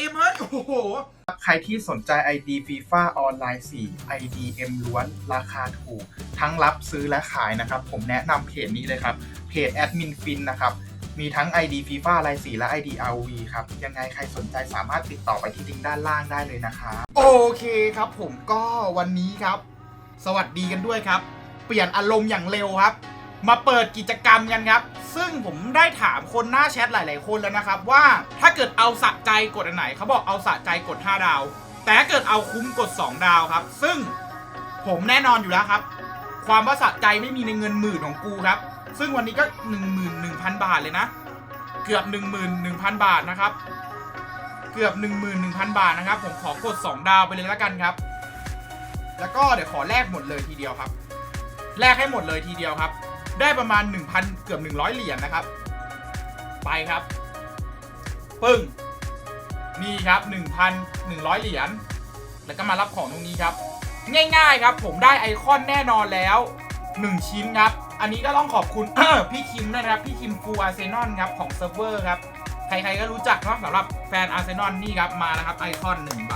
เอ็มเฮ้ย โอ้โห ใครที่สนใจ ID FIFA ออนไลน์ 4 IDM ล้วนราคาถูก ทั้งรับซื้อและขายนะครับ ผมแนะนำเพจนี้เลยครับ เพจแอดมินฟินนะครับ มีทั้ง ID FIFA รายสีและ ID RV ครับ ยังไงใครสนใจสามารถติดต่อไปที่ลิงก์ด้านล่างได้เลยนะครับ โอเคครับผมก็วันนี้ครับ สวัสดีกันด้วยครับ เปลี่ยนอารมณ์อย่างเร็วครับ มาเปิดกิจกรรมกันครับ ซึ่งผมได้ถามคนหน้าแชทหลาย ๆ คนแล้วนะครับ ว่าถ้าเกิดเอาสะใจกดอันไหนเขาบอกเอาสะใจกด 5 ดาว แต่ถ้าเกิดเอาคุ้มกด 2 ดาวครับ ซึ่งผมแน่นอนอยู่แล้วครับ ความว่าสะใจไม่มีในเงินหมื่นของกูครับ ซึ่งวันนี้ก็ 11,000 บาทเลยนะ เกือบ 11,000 บาทนะครับ เกือบ 11,000 บาทนะครับ ผมขอกด 2 ดาวไปเลยแล้วกันครับ แล้วก็เดี๋ยวขอแลกหมดเลยทีเดียวครับ แลกให้หมดเลยทีเดียวครับ ได้ประมาณ 1,000 เกือบ 100 เหรียญนะครับ ไปครับปึ้งนี่ครับ 1,100 เหรียญแล้วก็มารับของตรงนี้ครับ ง่ายๆครับ ผมได้ไอคอนแน่นอนแล้ว 1 ชิ้นครับ อันนี้ก็ต้องขอบคุณพี่คิมนะครับ พี่คิมฟูอาร์เซนอลครับของเซิร์ฟเวอร์ครับ ใครๆก็รู้จักเนาะสำหรับแฟนอาร์เซนอลนี่ครับมาแล้วครับไอคอนหนึ่งใบ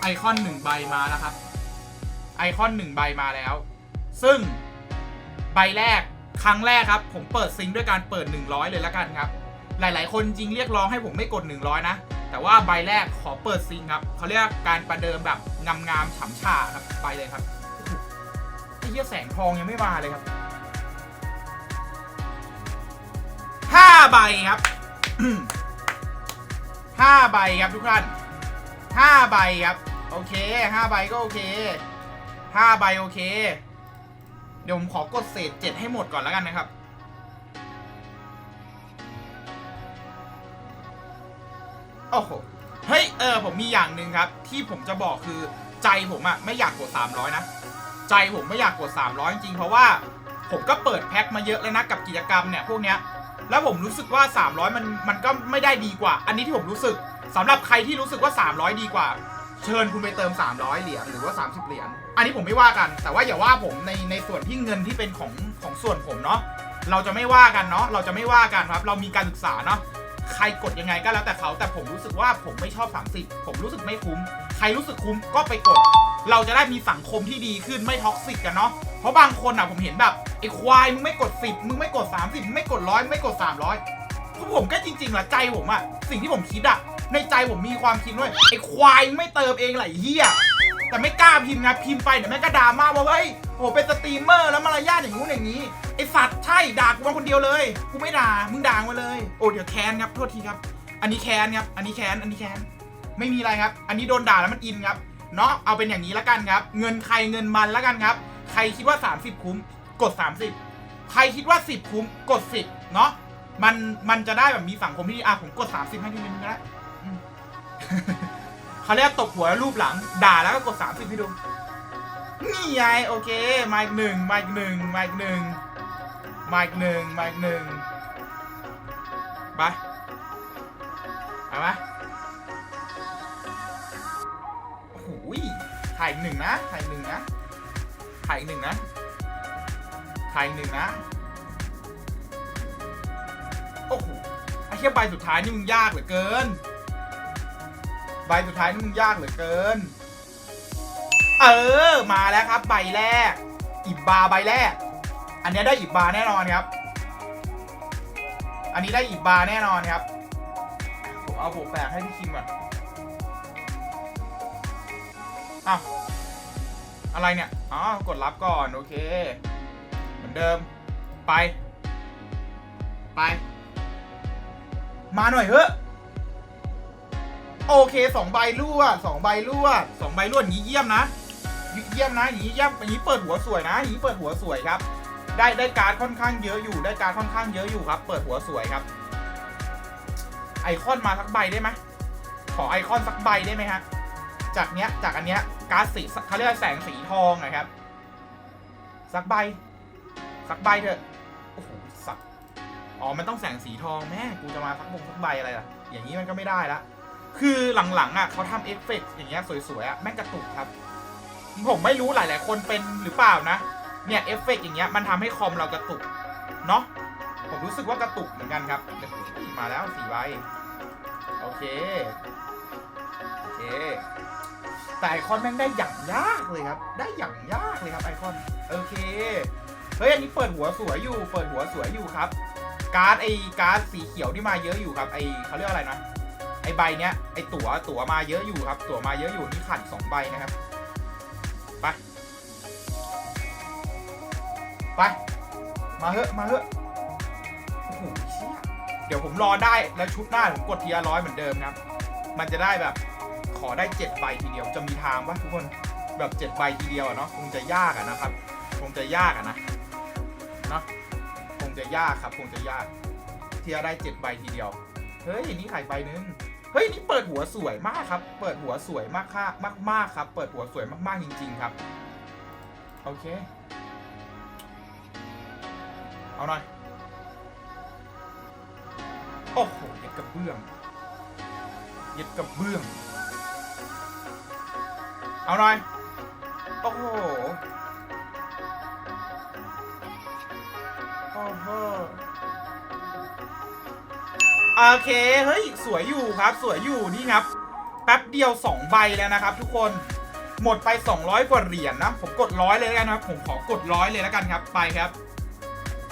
ไอคอนหนึ่งใบมาแล้วครับไอคอนหนึ่งใบมาแล้ว ซึ่ง ใบแรกครั้งแรกครับ ผมเปิดซิงด้วยการเปิด 100 เลยละกันครับ หลาย ๆ คนจริงเรียกร้องให้ผมไม่กด 100 นะ แต่ว่าใบแรกขอเปิดซิงค์ครับเขาเรียกการประเดิมแบบงามๆฉ่ำชาครับไปเลยครับไอ้เหี้ยแสงทองยังไม่มาเลยครับห้าใบครับห้าใบครับทุกท่านห้าใบครับ โอเคห้าใบก็โอเคห้าใบโอเค เดี๋ยวผมขอกดเศษเจ็ดให้หมดก่อนแล้วกันนะครับ โอ้โห เฮ้ย เออ ผมมีอย่างหนึ่งครับ ที่ผมจะบอกคือใจผมอะไม่อยากกด 300 นะ ใจผมไม่อยากกด 300 จริงๆ เพราะว่าผมก็เปิดแพ็คมาเยอะแล้วนะกับกิจกรรมเนี่ยพวกเนี้ย แล้วผมรู้สึกว่า 300 มันมันก็ไม่ได้ดีกว่า อันนี้ที่ผมรู้สึกสำหรับใครที่รู้สึกว่า 300 ดีกว่า เชิญคุณไปเติม 300 เหรียญหรือว่า 30 เหรียญ อันนี้ผมไม่ว่ากัน แต่ว่าอย่าว่าผมในในส่วนที่เงินที่เป็นของของส่วนผมเนาะ เราจะไม่ว่ากันเนาะ เราจะไม่ว่ากันครับ เรามีการศึกษาเนาะ ใครกดยังไงก็แล้วแต่เขา แต่ผมรู้สึกว่าผมไม่ชอบ 30 ผมรู้สึกไม่คุ้ม ใครรู้สึกคุ้มก็ไปกด เราจะได้มีสังคมที่ดีขึ้นไม่ท็อกซิกกันเนาะ เพราะบางคนอะผมเห็นแบบไอ้ควายมึงไม่กด 10 มึงไม่กด 30มึงไม่กดร้อยไม่กด 300เพราะผมก็จริงๆละใจผมอะสิ่งที่ผมคิดอะ ในใจผมมีความคิดด้วยไอ้ควายไม่เติมเองไหละไอ้เฮียแต่ไม่กล้าพิมพ์ไงพิมพ์ไปเดี๋ยวแม่ก็ด่ามาว่าเฮ้ยโหเป็นสตรีมเมอร์แล้วมารยาทอย่างงู้นอย่างนี้ไอสัตว์ใช่ด่ากูมาคนเดียวเลยกูไม่ด่ามึงด่ามาเลยโอ้เดี๋ยวแคนครับโทษทีครับ อันนี้แคนครับอันนี้แคนอันนี้แคนไม่มีอะไรครับ อันนี้โดนด่าแล้วมันอินครับเนาะเอาเป็นอย่างนี้ล้วกันครับ เงินใครเงินมันล้วกันครับ ใครคิดว่า 30 คุ้มกด 30 ใครคิดว่า 10 คุ้มกด 10เนาะมันมันจะได้แบบมีสังคมที่ดีอะผมกด 30 ให้ดูนิดนึงก็ได้อืม เขาเรียกตบหัวรูปหลัง ด่าแล้วก็กด30ให้ดู นี่ไงโอเคมาอีกหนึ่งมาอีกหนึ่งมาอีกหนึ่งมาอีกหนึ่งมาอีกหนึ่งไปไปไหมโอ้โหถ่ายอีกหนึ่งนะ ถ่ายอีกหนึ่งนะ ถ่ายอีกหนึ่งนะ ถ่ายอีกหนึ่งนะ โอ้โหไอ้แค่ใบสุดท้ายนี่มึงยากเหลือเกิน ใบสุดท้ายนี่มึงยากเหลือเกิน เออ มาแล้วครับ ใบแรก อิบบาใบแรก อันนี้ได้อิบบาแน่นอนครับ อันนี้ได้อิบบาแน่นอนครับ ผมเอาผมแปลกให้พี่คิมก่อนอ้าวอะไรเนี่ย อ๋อ กดรับก่อน โอเค เหมือนเดิม ไป ไป มาหน่อยเฮ้อะ โอเคสองใบรวดสองใบรวดสองใบรวดอย่างนี้เยี่ยมนะเยี่ยมนะอย่างนี้เยี่ยมอย่างนี้เปิดหัวสวยนะอย่างนี้เปิดหัวสวยครับ ได้ได้การ์ดค่อนข้างเยอะอยู่ได้การ์ดค่อนข้างเยอะอยู่ครับ เปิดหัวสวยครับ ไอคอนมาสักใบได้ไหมขอไอคอนสักใบได้ไหมฮะจากเนี้ยจากอันเนี้ยการ์ดสีเขาเรียกแสงสีทองนะครับ สักใบ สักใบเถอะโอ้โหสักอ๋อมันต้องแสงสีทองแม่กูจะมาสักบงสักใบอะไรล่ะ อย่างนี้มันก็ไม่ได้ละ คือหลังๆอะเขาทำเอฟเฟกต์อย่างเงี้ยสวยๆอะแม่งกระตุกครับ ผมไม่รู้หลายๆคนเป็นหรือเปล่านะ เนี่ยเอฟเฟกต์อย่างเงี้ยมันทำให้คอมเรากระตุก เนาะผมรู้สึกว่ากระตุกเหมือนกันครับเดี๋ยวมาแล้วสี่ใบโอเค โอเค แต่ไอคอนแม่งได้อย่างยากเลยครับ ได้อย่างยากเลยครับไอคอน โอเค เฮ้ยอันนี้เปิดหัวสวยอยู่ เปิดหัวสวยอยู่ครับ การ์ดไอการ์ดสีเขียวที่มาเยอะอยู่ครับไอเขาเรียกอะไรนะ ไอใบเนี้ยไอตั๋วตั๋วมาเยอะอยู่ครับ ตั๋วมาเยอะอยู่นี่ขาดสองใบนะครับไปไปมาเถอะมาเถอะโอ้โหเชี่ยเดี๋ยวผมรอได้แล้วชุดหน้าผมกดทีละร้อยเหมือนเดิมครับ มันจะได้แบบขอได้เจ็ดใบทีเดียวจะมีทางปะทุกคนแบบเจ็ดใบทีเดียวเนาะคงจะยากอะนะครับ คงจะยากอะนะเนาะคงจะยากครับ คงจะยาก เที่จะได้เจ็ดใบทีเดียว เฮ้ย นี่ไข่ใบนึง ฮ้ยนี่เปิดหัวสวยมากครับ เปิดหัวสวยมากค่ะมากมากครับ เปิดหัวสวยมากๆจริง ๆ ครับ โอเค เอาหน่อย โอ้โหเย็ดกระเบื้องเย็ดกระเบื้อง เอาหน่อย โอ้โหโอ้โห โอเค เฮ้ย สวยอยู่ครับ สวยอยู่นี่ครับ แป๊บเดียว 2 ใบแล้วนะครับ ทุกคน หมดไป 200 กว่าเหรียญนะ ผมกดร้อยเลยแล้วกันครับ ผมขอกดร้อยเลยแล้วกันครับ ไปครับ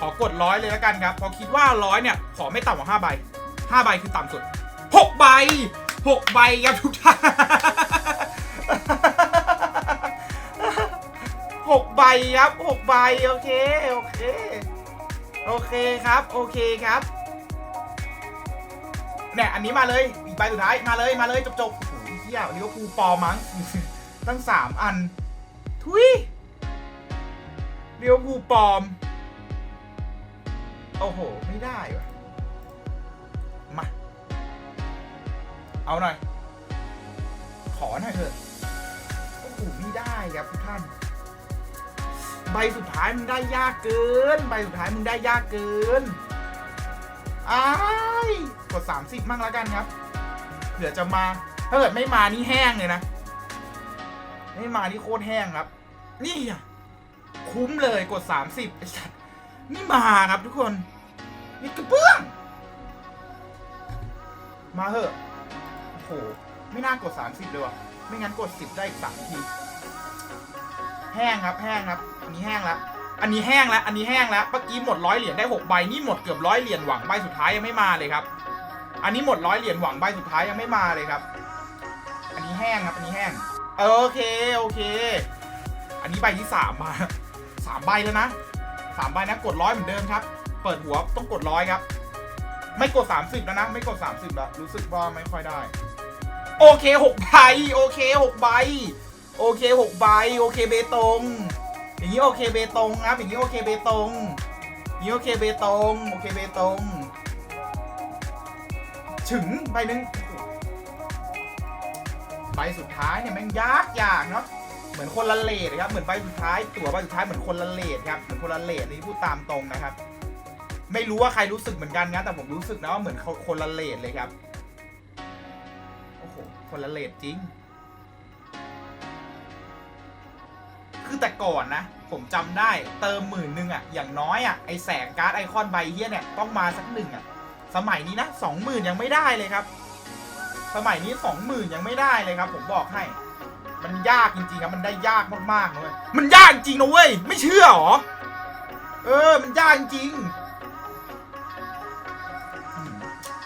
ขอกดร้อยเลยแล้วกันครับ พอคิดว่าร้อยเนี่ย ขอไม่ต่ำกว่า5ใบ5ใบคือต่ำสุด6ใบ6ใบครับทุกท่าน6ใบครับ6ใบโอเค โอเค โอเคครับ โอเคครับ เนี่ยอันนี้มาเลยอีกใบสุดท้ายมาเลยมาเลยจบจบๆโอ้โหเฮียลิเวอร์พูลปอมั้ง ตั้งสามอัน ทุยเลี้ยวภูลปลอม โอ้โห ไม่ได้วะมา เอาหน่อย ขอหน่อยเถอะ โอ้โห ไม่ได้ครับทุกท่าน ใบสุดท้ายมึงได้ยากเกิน ใบสุดท้ายมึงได้ยากเกิน อ้ายกด 30 มั่งแล้วกันครับเดี๋ยวจะมา ถ้าเกิดไม่มานี่แห้งเลยนะ ไม่มานี่โคตรแห้งครับ นี่อะคุ้มเลยกด 30ไอ้สัตว์นี่มาครับทุกคน นี่กระเบื้อง มาเหอะโอ้โหไม่น่ากด 30 เลยว่ะ ไม่งั้นกด 10 ได้อีก3ที แห้งครับ แห้งครับ อันนี้แห้งแล้ว อันนี้แห้งแล้ว อันนี้แห้งแล้ว เมื่อกี้หมดร้อยเหรียญได้6ใบ นี่หมดเกือบร้อยเหรียญหวังใบสุดท้ายยังไม่มาเลยครับ อันนี้หมดร้อยเหรียญหวังใบสุดท้ายยังไม่มาเลยครับ อันนี้แห้งครับ อันนี้แห้ง โอเค โอเค อันนี้ใบที่สามมาสามใบแล้วนะสามใบนะ กดร้อยเหมือนเดิมครับ เปิดหัวต้องกดร้อยครับ ไม่กดสามสิบแล้วนะ ไม่กดสามสิบแล้ว รู้สึกว่าไม่ค่อยได้ โอเคหกใบ โอเคหกใบ โอเคหกใบ โอเคเบตง อย่างนี้โอเคเบตงครับอย่างนี้โอเคเบตงอย่างนี้โอเคเบตงโอเคเบตงถึงใบหนึ่งใบสุดท้ายเนี่ยแม่งยากยากเนาะเหมือนคนละเลทครับเหมือนใบสุดท้าย ตั๋วใบสุดท้ายเหมือนคนละเลทครับเหมือนคนละเลทนี่พูดตามตรงนะครับ ไม่รู้ว่าใครรู้สึกเหมือนกันนะแต่ผมรู้สึกนะว่าเหมือนคนละเลทเลยครับโอ้โหคนละเลทจริง คือแต่ก่อนนะ ผมจำได้เติมหมื่นหนึ่งอะอย่างน้อยอะไอแสงการ์ดไอคอนใบเฮียเนี่ย ต้องมาสักหนึ่งอะสมัยนี้นะสองหมื่นยังไม่ได้เลยครับ สมัยนี้สองหมื่นยังไม่ได้เลยครับ ผมบอกให้ มันยากจริงๆครับ มันได้ยากมากๆเลยมันยากจริงนะเว้ย ไม่เชื่อหรอ เออ มันยากจริง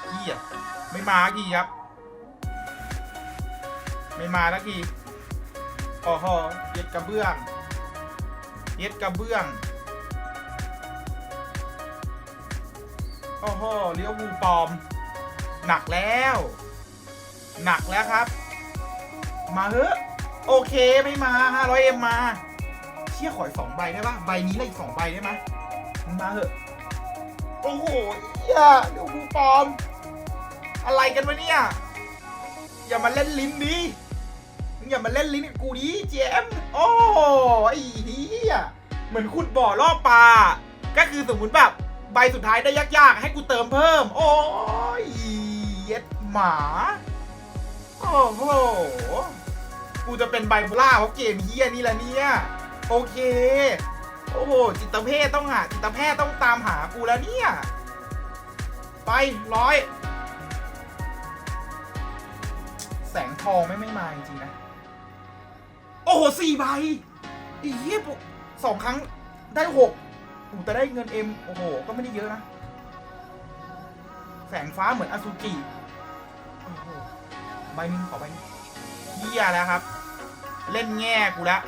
เฮียไม่มากี่ครับ ไม่มาแล้วกี่ โอ้โหเย็ดกระเบื้อง เย็ดกระเบื้อง โอ้โหเลี้ยวบูปลอม หนักแล้ว หนักแล้วครับ มาเถอะโอเคไม่มา 500เอ็มมา เชี่ยขออีกสองใบได้ปะใบนี้แล้อีกสองใบได้ไหมมาเถอะ โอ้โหเหี้ยเลี้ยวบูปลอม อะไรกันวะเนี่ย อย่ามาเล่นลิ้นดิ มึงอย่ามาเล่นลิ้นกับกูดิเจมโอ้ไอ้เหี้ยเหมือนขุดบ่อล่อปลา ก็คือสมมติแบบใบสุดท้ายได้ยากๆ ให้กูเติมเพิ่ม โอ้ยเย็ดหมา โอ้โห กูจะเป็นไบโพล่าเพราะเกมเฮียนี่แหละเนี่ย โอเค โอ้โห จิตแพทย์ต้องหา จิตแพทย์ต้องตามหากูแล้วเนี่ย ไปร้อย แสงทองไม่ไม่มาจริงๆนะ โอ้โหสี่ใบอีเหี้ยปุ๊สองครั้งได้หกโอ้แต่ได้เงินเอ็มโอ้โห ก็ไม่ได้เยอะนะ แสงฟ้าเหมือนอสุจิโอ้โหใบหนึงขอใบหนึงเหี้ยแล้วครับ เล่นแง่กูละ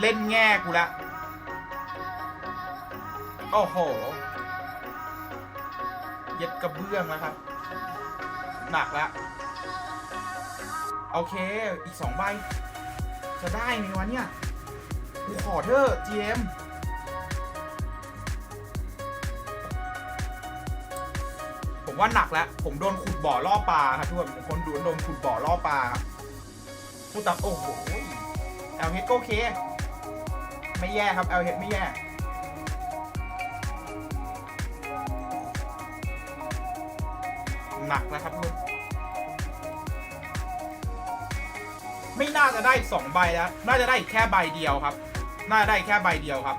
เล่นแง่กูละ โอ้โห เย็ดกระเบื้องแล้วครับ หนักแล้ว โอเค อีกสองใบ จะได้ไหมวะเนี่ยกูขอเถอะ GM ผมว่าหนักแล้ว ผมโดนขุดบ่อล่อปลาครับทุกคนคนดูโดนขุดบ่อล่อปลาครับพูดตามโอ้โหเอลเฮดก็โอเค ไม่แย่ครับเอลเฮดไม่แย่หนักแล้วครับทุกคน ไม่น่าจะได้อีกสองใบแล้ว น่าจะได้แค่ใบเดียวครับ น่าจะได้แค่ใบเดียวครับ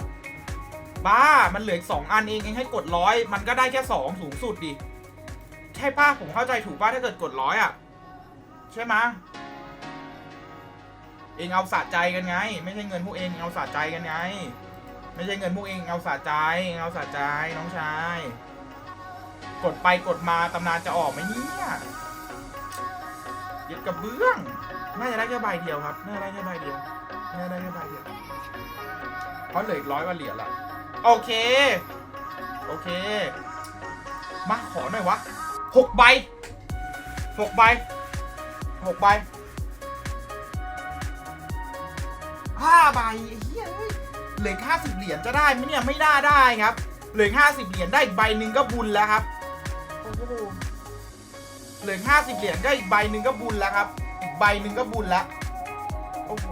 บ้า มันเหลืออีกสองอันเองเองให้กดร้อย มันก็ได้แค่สองสูงสุดดิ ใช่ป้าผมเข้าใจถูกป้าถ้าเกิดกดร้อยอะ ใช่ไหมเองเอาสะใจกันไง ไม่ใช่เงินพวกเองเอาสะใจกันไง ไม่ใช่เงินพวกเองเอาสะใจเองเอาสะใจน้องชาย กดไปกดมาตำนานจะออกไหมเนี่ย ยึดกระเบื้อง น่าจะได้แค่ใบเดียวครับ น่าจะได้แค่ใบเดียว น่าจะได้แค่ใบเดียว เพราะเหลืออีกร้อยกว่าเหรียญละ โอเค โอเค มาขอหน่อยวะหกใบหกใบหกใบห้าใบเหี้ยเอ้ยเหลือห้าสิบเหรียญจะได้ไหมเนี่ย ไม่น่าได้ครับ เหลือห้าสิบเหรียญได้อีกใบหนึ่งก็บุญแล้วครับ โอ้โห เหลือห้าสิบเหรียญได้อีกใบหนึ่งก็บุญแล้วครับ อีกใบหนึ่งก็บุญแล้วโอ้โห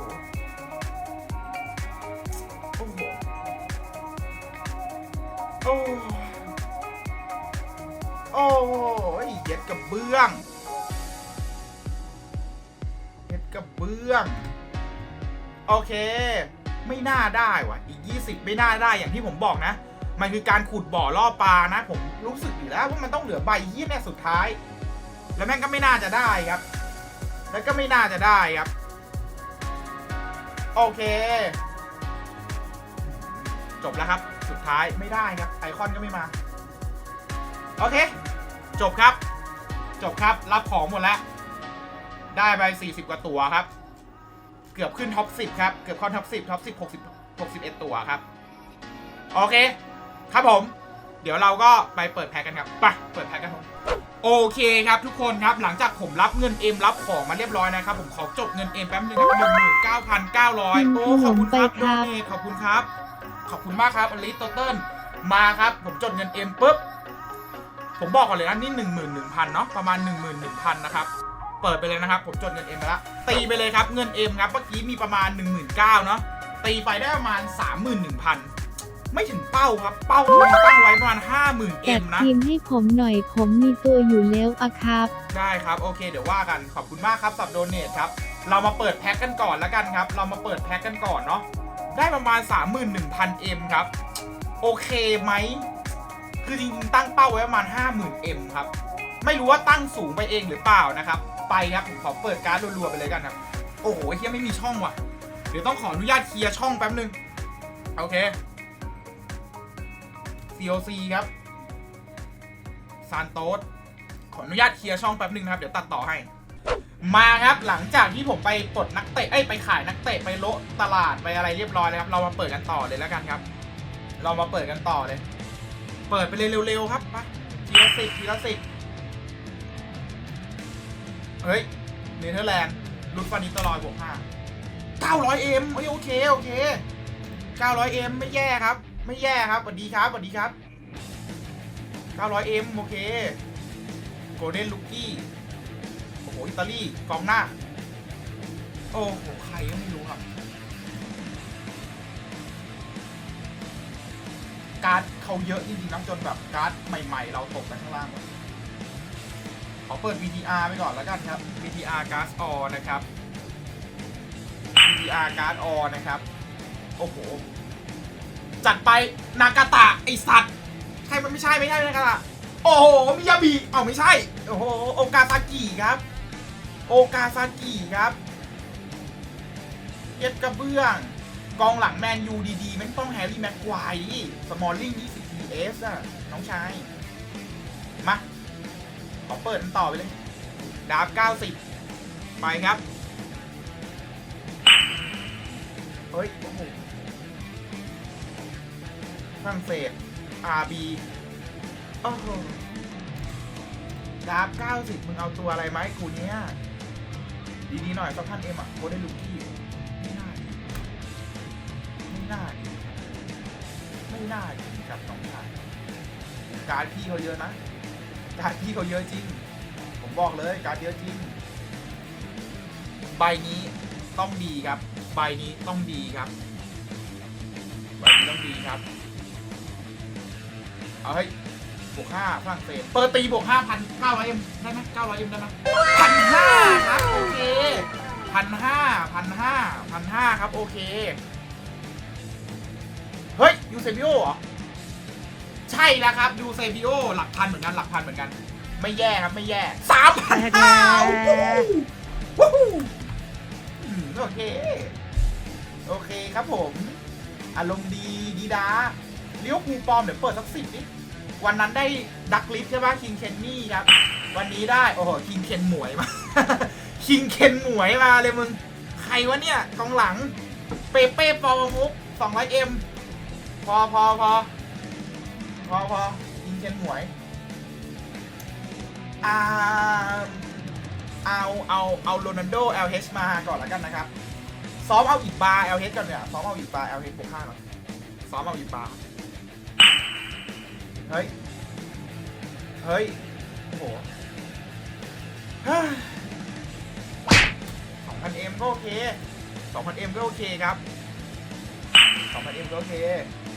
โอ้โหโอ้โอ้ยเย็ดกระเบื้องเย็ดกระเบื้อง โอเค ไม่น่าได้ว่ะ อีก 20 ไม่น่าได้อย่างที่ผมบอกนะ มันคือการขุดบ่อล่อปลานะ ผมรู้สึกอยู่แล้วว่ามันต้องเหลือใบยี่เนี่ยสุดท้าย แล้วแม่งก็ไม่น่าจะได้ครับ แล้วก็ไม่น่าจะได้ครับ โอเค จบแล้วครับ สุดท้ายไม่ได้ครับ ไอคอนก็ไม่มา โอเค จบครับ จบครับ รับของหมดแล้ว ได้ไป 40 กว่าตัวครับ เกือบขึ้นท็อป 10 ครับ เกือบเข้าท็อป 10 ท็อป 10 60 61 ตัวครับ โอเค ครับผม เดี๋ยวเราก็ไปเปิดแพ็กกันครับ ไป เปิดแพ็กกันผม โอเคครับทุกคนครับหลังจากผมรับเงินเอ็มรับของมาเรียบร้อยนะครับ ผมขอจบเงินเอ็มแป๊บนึงครับหนึ่งหมื่นเก้าพันเก้าร้อยโอ้ขอบคุณครับไปครับโดเนทขอบคุณครับ ขอบคุณมากครับอลิสโตเติ้ลมาครับ ผมจดเงินเอ็มปุ๊บผมบอกก่อนเลยนะนี่หนึ่งหมื่นหนึ่งพันเนาะประมาณหนึ่งหมื่นหนึ่งพันนะครับเปิดไปเลยนะครับ ผมจดเงินเอ็มไปแล้วตีไปเลยครับเงินเอ็มครับเมื่อกี้มีประมาณหนึ่งหมื่นเก้าเนาะตีไปได้ประมาณสามหมื่นหนึ่งพัน ไม่ถึงเป้าครับ เป้าผมตั้งไว้ประมาณห้าหมื่นแจเอ็กมนะทีมให้ผมหน่อยผมมีตัวอยู่แล้วอะครับ ได้ครับโอเคเดี๋ยวว่ากันขอบคุณมากครับสับโดเนทครับ เรามาเปิดแพ็คกันก่อนแล้วกันครับ เรามาเปิดแพ็คกันก่อนเนาะได้ประมาณ 31,000 M ครับ โอเคไหม คือจริงๆตั้งเป้าไว้ประมาณ 50,000 M ครับ ไม่รู้ว่าตั้งสูงไปเองหรือเปล่านะครับ ไปครับผมขอเปิดการ์ดรัวๆไปเลยกันครับ โอ้โหเฮียไม่มีช่องว่ะ เดี๋ยวต้องขออนุญาตเคลียร์ช่องแป๊บนึง โอเค COC ครับซานโตสขออนุญาตเคลียร์ช่องแป๊บหนึ่งนะครับ เดี๋ยวตัดต่อให้ มาครับหลังจากที่ผมไปปลดนักเตะเอ้ยไปขายนักเตะไปโละตลาดไปอะไรเรียบร้อยแล้วครับ เรามาเปิดกันต่อเลยแล้วกันครับ เรามาเปิดกันต่อเลย เปิดไปเลยเร็วๆครับมาทีละสิบทีละสิบเฮ้ยเนเธอร์แลนด์ลุดฟานิตลอยบวกห้าเก้าร้อยเอ็มโอเคโอเคเก้าร้อยเอ็มไม่แย่ครับ ไม่แย่ครับสวัสดีครับสวัสดีครับเก้าร้อยเอ็มโอเค โกลเด้นลูกกี้ โอ้โห อิตาลีกองหน้า โอ้โห ใครก็ไม่รู้ครับ การ์ดเขาเยอะจริงๆนะจนแบบการ์ดใหม่ๆ เราตกไปข้างล่างหมดขอเปิด VTR ไปก่อนแล้วกันครับ VTR การ์ดออนะครับ VTR การ์ดออนะครับ โอ้โห จัดไปนากาตะไอสัตว์ใช่มันไม่ใช่ไม่ใช่นากาตะโอ้โหมิยาบิเอ้าไม่ใช่โอ้โหโอกาซากิครับ โอกาซากิครับเก็บกระเบื้อง กองหลังแมนยูดีๆมันต้องแฮร์รี่แม็กควายสมอลลิง20 PS อะน้องชาย มาขอเปิดมันต่อไปเลย ดาบ90ไปครับ เฮ้ย โอ้โห ฝรั่งเศส RB โอ้โหดาบ90 มึงเอาตัวอะไรไหมกูเนี้ยดีๆหน่อยสักพันเอ็มอะโคได้ลูกกี้ไม่น่าดีไม่น่าดีไม่น่าดีครับสองชายการพี่เขาเยอะนะการพี่เขาเยอะจริง ผมบอกเลยการเยอะจริง ใบนี้ต้องดีครับ ใบนี้ต้องดีครับใบนี้ต้องดีครับ เอาให้บวกห้าฝรั่งเศสเปิดตีบวกห้าพันเก้าร้อยเอ็มได้ไหมเก้าร้อยเอ็มได้ไหมพันห้าครับโอเคพันห้าพันห้าพันห้าครับ โอเค เฮ้ยยูเซบิโอเหรอ ใช่แล้วครับยูเซบิโอหลักพันเหมือนกันหลักพันเหมือนกัน ไม่แย่ครับไม่แย่สามพันห้าวู้ฮู้อืมโอเค โอเคครับผม อารมณ์ดีดีดา เลี้ยวภูปลอมเดี๋ยวเปิดสักสิบนิวันนั้นได้ดักลิฟใช่ปะคิงเคนนี่ครับ วันนี้ได้ โอ้โหคิงเคนหมวยมา คิงเคนหมวยมาเลยมึง ใครวะเนี่ยกองหลัง เปเป้ปอมุกสองร้อยเอ็มพอพอพอพอพอคิงเคนหมวยอ่าเอาเอาเอาโรนัลโด LH มาก่อนแล้วกันนะครับ ซ้อมเอาอีกบาร์ LH กันเนี่ยซ้อมเอาอีกบาร์ LH บวกห้าก่อนซ้อมเอาอีกบาร์ เฮ้ย เฮ้ย โอ้โหสองพันเอ็มก็โอเคสองพันเอ็มก็โอเคครับสองพันเอ็มก็โอเค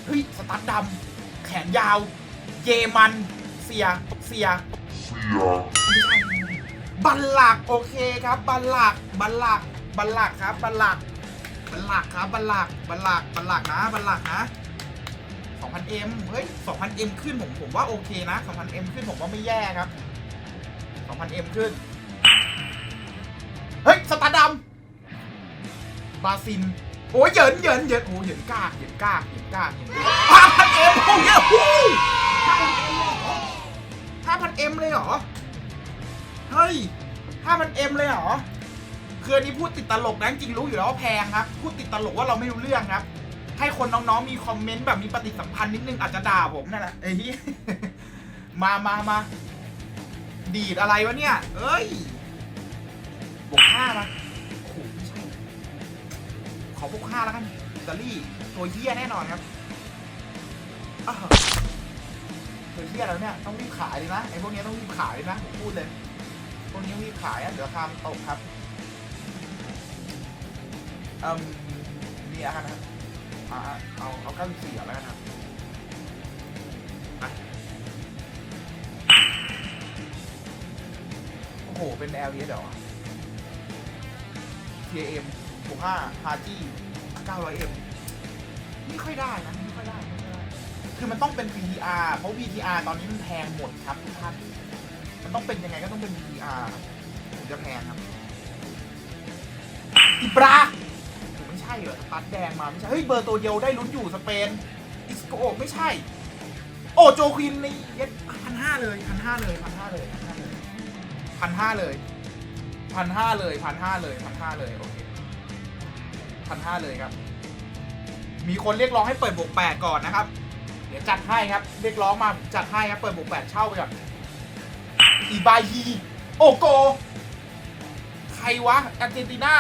เฮ้ย สตั๊ดดำ แขนยาว เยมัน เสีย เสียไม่ใช่บัลลักโอเคครับ บัลลักบัลลักบัลลักครับ บัลลักบัลลักครับ บัลลักบัลลักบัลลักนะ บัลลักนะ 2,000M เฮ้ย 2,000M ขึ้นผมผมว่าโอเคนะ 2,000M ขึ้นผมว่าไม่แย่ครับ 2,000M ขึ้น เฮ้ย สตาร์ดำบาซิน โอ้ยเหยินเหยินเหยินโอ้ยเหยินกล้าเหยินกล้าเหยินกล้าเหยินกล้า 5,000M โอ้ยเยอะฮู้ 5,000M เลยเหรอ 5,000M เลยเหรอ เฮ้ย 5,000M เลยเหรอคืออันนี้พูดติดตลกนะจริงรู้อยู่แล้วว่าแพงครับ พูดติดตลกว่าเราไม่รู้เรื่องครับ ให้คนน้องๆมีคอมเมนต์แบบมีปฏิสัมพันธ์นิดนึงอาจจะด่าผมนั่นแหละไอ้ที่มามามาดีดอะไรวะเนี่ย เอ้ยบวกห้ามาโอ้โหไม่ใช่ขอบวกห้าแล้วกันอิตาลีตัวเฮี้ยแน่นอนครับตัวเฮี้ยแล้วเนี่ยต้องรีบขายเลยนะไอ้พวกนี้ต้องรีบขายเลยนะผมพูดเลยพวกนี้รีบขายอะเดี๋ยวราคามันตกครับอ่มนี่อะครับ อ่าเอาเอาเก้าสิบสี่แล้วกันครับอะโอ้โห เป็น l อ s เดี๋ยว TM บวกห้าฮาจี้เก้าร้อยเอ็มไม่ค่อยได้นะ ไม่ค่อยได้ไม่ค่อยได้ คือมันต้องเป็น VTR เพราะ VTR ตอนนี้มันแพงหมดครับทุกท่าน มันต้องเป็นยังไงก็ต้องเป็น VTR ครับถึงจะแพงครับอิบรา่เหรอสตัดแดงมาไม่ใช่ เฮ้ย เบอร์ตัวเดียวได้ลุ้นอยู่สเปน อิสโกไม่ใช่ โอ้โจควินในเย็ดพันห้าเลยพันห้าเลยพันห้าเลยพันห้าเลยพันห้าเลยพันห้าเลยพันห้าเลยโอเคพันห้าเลยครับ มีคนเรียกร้องให้เปิดบวกแปดก่อนนะครับ เดี๋ยวจัดให้ครับ เรียกร้องมาจัดให้ครับ เปิดบวกแปดเช่าไปก่อนอีบายฮีโอโก ใครวะอาร์เจนตินา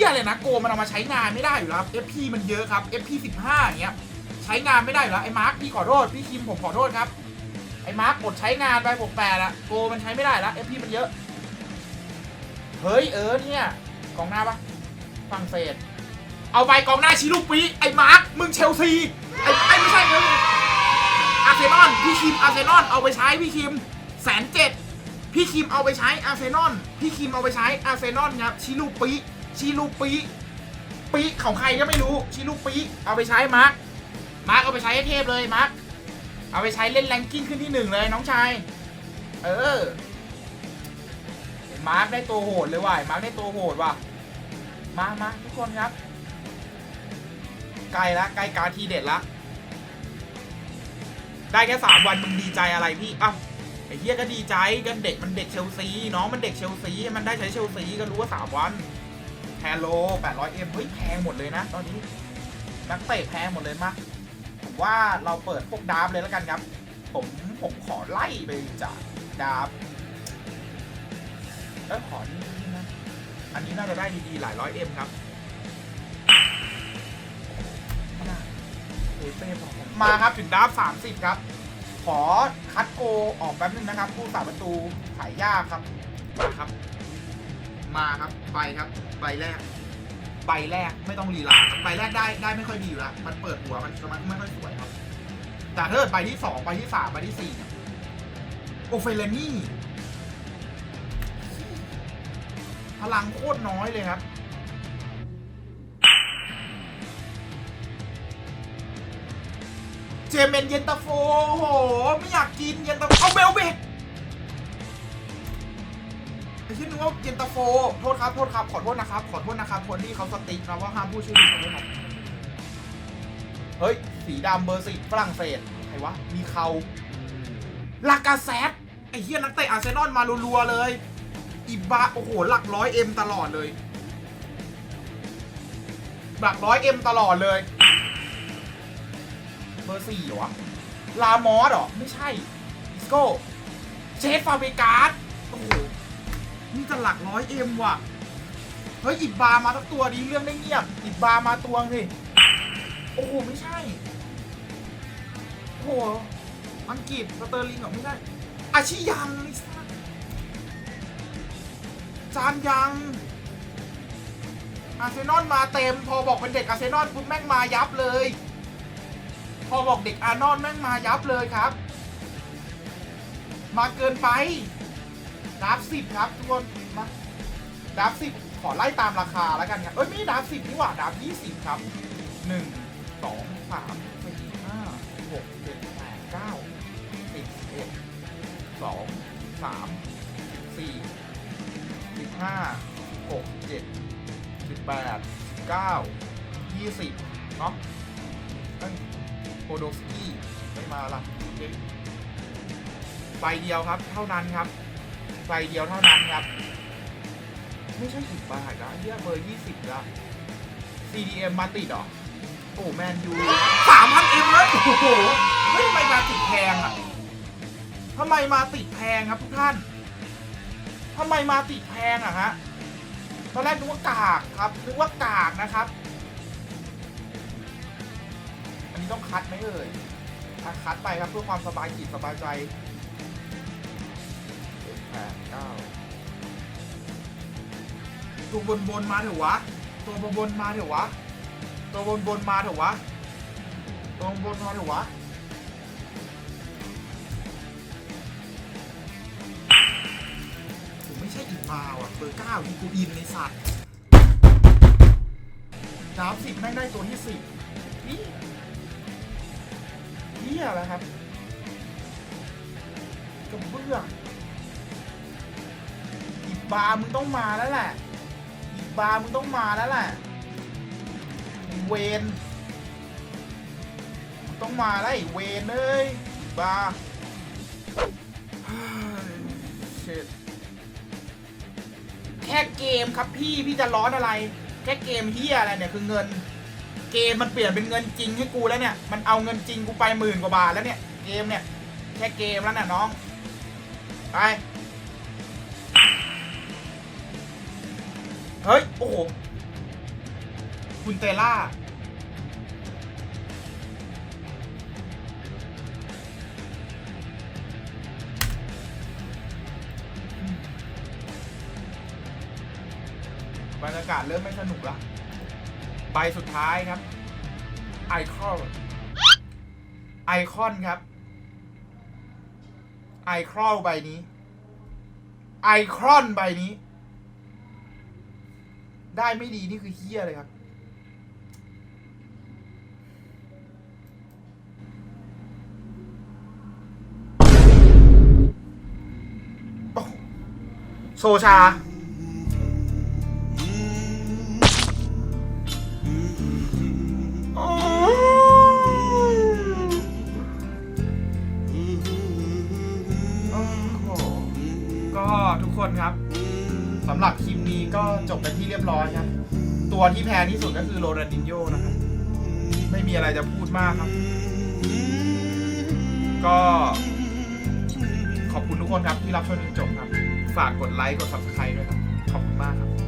เฮียเลยนะโกมันเอามาใช้งานไม่ได้อยู่แล้วครับ FP มันเยอะครับ FP 15อย่างเงี้ยใช้งานไม่ได้อยู่แล้วไอ้มาร์คพี่ขอโทษพี่คิมผมขอโทษครับไอ้มาร์คอดใช้งานไปผมแปลละโกมันใช้ไม่ได้แล้ว FP มันเยอะ เฮ้ยเออเนี่ยกองหน้าปะฝรั่งเศสเอาไปกองหน้าชิลูปีไอ้มาร์คมึงเชลซีไอ้ไอ้ไม่ใช่เลซีอาร์เซนอลพี่คิมอาร์เซนอลเอาไปใช้พี่คิมแสนเจ็ดพี่คิมเอาไปใช้อาร์เซนอลพี่คิมเอาไปใช้อาร์เซนอลครับชิลูปิ ชิลูปิปิของใครก็ไม่รู้ชิลูปิเอาไปใช้มาร์คมาร์คเอาไปใช้ให้เทพเลยมาร์คเอาไปใช้เล่นแรงกิ้งขึ้นที่หนึ่งเลยน้องชาย เออ มาร์กได้ตัวโหดเลยว่ะมาร์กได้ตัวโหดว่ะ มามาทุกคนครับใกล้ละใกล้การทีเด็ดละได้แค่สามวันมึงดีใจอะไรพี่อ้าวไอ้เหี้ยก็ดีใจกันเด็กมันเด็กเชลซีน้องมันเด็กเชลซีมันได้ใช้เชลซีก็รู้ว่าสามวัน แพโล800เอ็มเฮ้ยแพงหมดเลยนะตอนนี้นักเตะแพงหมดเลยมะผมว่าเราเปิดพวกดาร์ฟเลยแล้วกันครับ ผมผมขอไล่ไปจากดาร์ฟแล้วขอนี่นะอันนี้น่าจะได้ดีๆหลายร้อยเอ็มครับมาครับถึงดาร์ฟสามสิบครับ ขอคัดโกออกแป๊บนึงนะครับ ผู้สาประตูขายยากครับมาครับ มาครับใบครับใบแรกใบแรกไม่ต้องลีลาครับใบแรกได้ได้ไม่ค่อยดีอยู่แล้วมันเปิดหัวมันมันไม่ค่อยสวยครับ แต่ถ้าเกิดใบที่สองใบที่สามใบที่สี่เนี่ยโอเฟเลนี่พลังโคตรน้อยเลยครับ เจเมนเย็นตาโฟโอ้โหไม่อยากกินเย็นตาโฟเอาเบลเบก ไอ้ที่นึกว่าเย็นตาโฟ โทษครับโทษครับขอโทษนะครับขอโทษนะครับคนที่เขาสติ๊กนะว่าห้ามพูดชื่อผิดขอโทษครับเฮ้ย สีดำเบอร์สิฝรั่งเศสใครวะ มีเขาลากาเซตไอ้เฮียนักเตะอาร์เซนอลมารัวๆเลยอีบาโอ้โห หลักร้อยเอ็มตลอดเลย หลักร้อยเอ็มตลอดเลย เบอร์สี่เหรอวะลามอสเหรอ ไม่ใช่อิสโก้ เชฟฟาเบกาสโอ้โห นี่จะหลักร้อยเอ็มว่ะ เฮ้ยอิบบามาทั้งตัวดีเรื่องได้เงียบอิบบามาตัวสิโอ้โหไม่ใช่ โอ้โหอังกฤษสเตอร์ลิงเหรอไม่ใช่ อาชิยังไอ้สัสจานยังอาร์เซนอลมาเต็ม พอบอกเป็นเด็กอาร์เซนอลปุ๊บแม่งมายับเลย พอบอกเด็กอาร์นอลแม่งมายับเลยครับ มาเกินไป ดราฟสิบครับทุกคนมาดราฟสิบขอไล่ตามราคาแล้วกันครับ เอ้ยไม่ดราฟสิบนี่หว่าดราฟยี่สิบครับหนึ่งสองสามสี่ห้าหกเจ็ดแปดเก้าสิบเอ็ดสองสามสี่สิบห้าหกเจ็ดสิบแปดเก้ายี่สิบเนาะเอ้ยโพโดสกี้ไม่มาละโอเคใบเดียวครับ เท่านั้นครับ ใบเดียวเท่านั้นครับ ไม่ใช่สิบบาทนะเฮียเบอร์ยี่สิบละ CDM มาติดหรอ โอ้แมนยูสามพันเอ็มเลยโอ้โหเฮ้ยทำไมมาติดแพงอะทำไมมาติดแพงครับทุกท่านทำไมมาติดแพงอะฮะตอนแรกนึกว่ากากครับนึกว่ากากนะครับ อันนี้ต้องคัดไหมเอ่ยคัดไปครับเพื่อความสบายจิตสบายใจ แปดเก้าตัวบนบนมาเถอะวะ ตัวบนบนมาเถอะวะ ตัวบนบนมาเถอะวะ ตัวบนบนมาเถอะวะผมไม่ใช่อีกบาวอะเบอร์เก้าอีกูอินในสัตว์ดาวสิบแม่งได้ตัวที่สิบนี่เฮียอะไรครับกระเบื้อง บาร์มึงต้องมาแล้วแหละอีกบาร์มึงต้องมาแล้วแหละเวนต้องมาแล้วไอ้เวนเอ้ยบาร์เชิดแค่เกมครับพี่พี่จะร้อนอะไร แค่เกมเฮียอะไรเนี่ยคือเงิน เกมมันเปลี่ยนเป็นเงินจริงให้กูแล้วเนี่ย มันเอาเงินจริงกูไปหมื่นกว่าบาทแล้วเนี่ย เกมเนี่ย แค่เกมแล้วน่ะน้อง ไป เฮ้ย โอ้โห คุณเตล่า บรรยากาศเริ่มไม่สนุกละ ใบสุดท้ายครับ ไอคอน ไอคอนครับ ไอครอลใบนี้ ไอครอนใบนี้ ได้ไม่ดีนี่คือเฮี้ยเลยครับ โซชา ตัวที่แพงที่สุดก็คือโรนัลดินโยนะครับ ไม่มีอะไรจะพูดมากครับ ก็ขอบคุณทุกคนครับที่รับชมจนจบครับ ฝากกดไลค์กด subscribe ด้วยครับ ขอบคุณมากครับ